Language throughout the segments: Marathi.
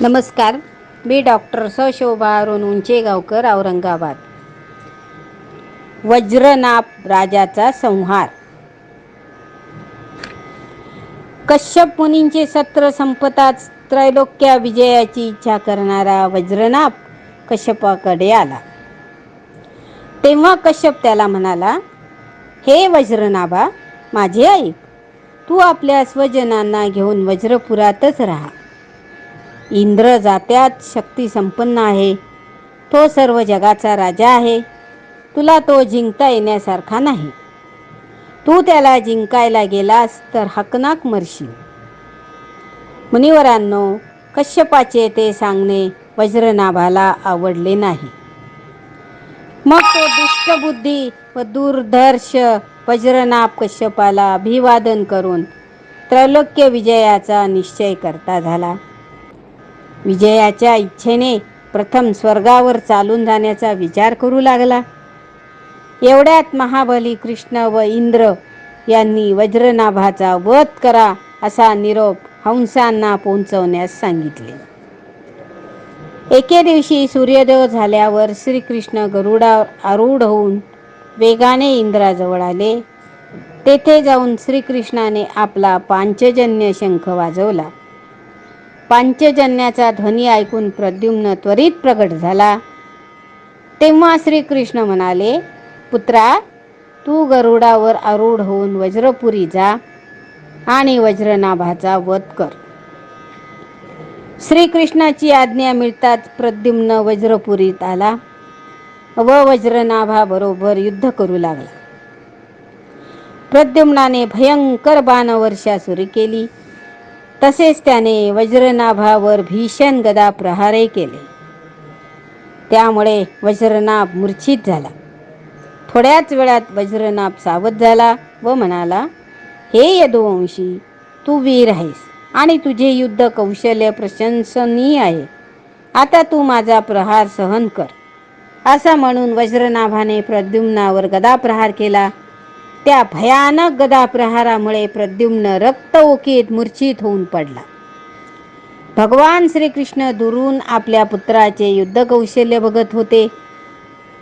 नमस्कार मी डॉक्टर सशोभा अरुण उंचेगावकर औरंगाबाद. वज्रनाभ राजाचा संहार. कश्यप मुनींचे सत्र संपताच त्रैलोक्या विजयाची इच्छा करणारा वज्रनाभ कश्यपाकडे आला. तेव्हा कश्यप त्याला म्हणाला हे वज्रनाभा माझे ऐक तू आपल्या स्वजनांना घेऊन वज्रपुरातच राहा. इंद्र जात्यात शक्ती संपन्न आहे. तो सर्व जगाचा राजा आहे. तुला तो जिंकता येण्यासारखा नाही. तू त्याला जिंकायला गेलास तर हकनाक मरशील. मुनिवरांनो कश्यपाचे ते सांगणे वज्रनाभाला आवडले नाही. मग तो दुष्टबुद्धी व दुर्धर्ष वज्रनाभ कश्यपाला अभिवादन करून त्रैलोक्य विजयाचा निश्चय करता झाला. विजयाच्या इच्छेने प्रथम स्वर्गावर चालून जाण्याचा विचार करू लागला. एवढ्यात महाबली कृष्ण व इंद्र यांनी वज्रनाभाचा वध करा असा निरोप हंसांना पोहोचवण्यास सांगितले. एके दिवशी सूर्योदय झाल्यावर श्रीकृष्ण गरुडा आरूढ होऊन वेगाने इंद्राजवळ आले. तेथे जाऊन श्रीकृष्णाने आपला पांचजन्य शंख वाजवला. पांचजन्याचा ध्वनी ऐकून प्रद्युम्न त्वरित प्रगट झाला. तेव्हा श्रीकृष्ण म्हणाले पुत्रा तू गरुडावर आरूढ होऊन वज्रपुरी जा आणि वज्रनाभाचा वध कर. श्रीकृष्णाची आज्ञा मिळताच प्रद्युम्न वज्रपुरीत आला व वज्रनाभाबरोबर युद्ध करू लागला. प्रद्युम्नाने भयंकर बाणवर्षा सुरू केली. तसेच त्याने वज्रनाभावर भीषण गदा प्रहारही केले. त्यामुळे वज्रनाभ मूर्छित झाला. थोड्याच वेळात वज्रनाभ सावध झाला व म्हणाला हे यदुवंशी तू वीर आहेस आणि तुझे युद्ध कौशल्य प्रशंसनीय आहे. आता तू माझा प्रहार सहन कर. असा म्हणून वज्रनाभाने प्रद्युम्नावर गदा प्रहार केला त्या भयानक गदा प्रहारामुळे प्रद्युम्न रक्त ओकीत मूर्छित होऊन पडला. भगवान श्रीकृष्ण दुरून आपल्या पुत्राचे युद्ध कौशल्य बघत होते.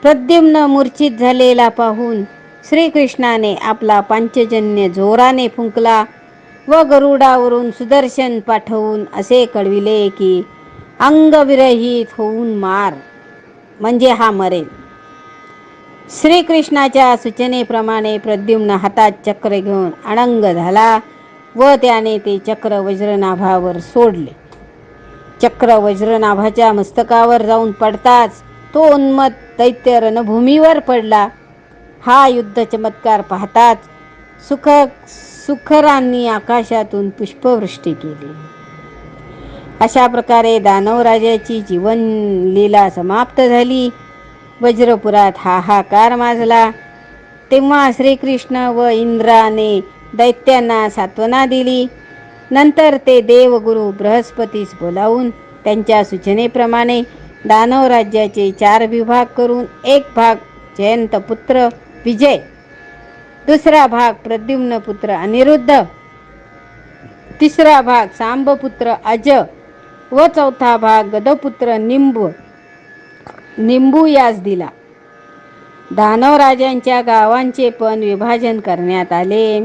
प्रद्युम्न मूर्छित झालेला पाहून श्रीकृष्णाने आपला पांचजन्य जोराने फुंकला व गरुडावरून सुदर्शन पाठवून असे कळविले की अंगविरहित होऊन मार म्हणजे हा मरेल. श्रीकृष्णाच्या सूचनेप्रमाणे प्रद्युम्न हातात चक्र घेऊन अणंग झाला व त्याने ते चक्र वज्रनाभावर सोडले. चक्र वज्रनाभाच्या मस्तकावर जाऊन पडताच तो उन्मत दैत्य रणभूमीवर पडला. हा युद्ध चमत्कार पाहताच सुख सुखरांनी आकाशातून पुष्पवृष्टी केली. अशा प्रकारे दानवराजाची जीवन लीला समाप्त झाली. वज्रपुरात हाहाकार माजला. तेव्हा श्रीकृष्ण व इंद्राने दैत्यांना सात्वना दिली. नंतर ते देवगुरु बृहस्पतीस बोलावून त्यांच्या सूचनेप्रमाणे दानव राज्याचे चार विभाग करून एक भाग जयंतपुत्र विजय दुसरा भाग प्रद्युम्न पुत्र अनिरुद्ध तिसरा भाग सांबपुत्र अज व चौथा भाग गदपुत्र निंब निंबू यास दिला. दानवराजांच्या गावांचे पण विभाजन करण्यात आले.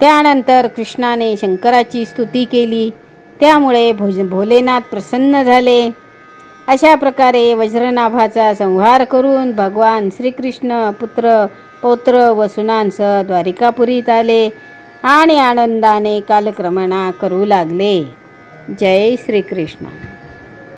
त्यानंतर कृष्णाने शंकराची स्तुती केली. त्यामुळे भोज भोलेनाथ प्रसन्न झाले. अशा प्रकारे वज्रनाभाचा संहार करून भगवान श्रीकृष्ण पुत्र पौत्र व सुनांसह द्वारिकापुरीत आले आणि आनंदाने कालक्रमणा करू लागले. जय श्रीकृष्ण.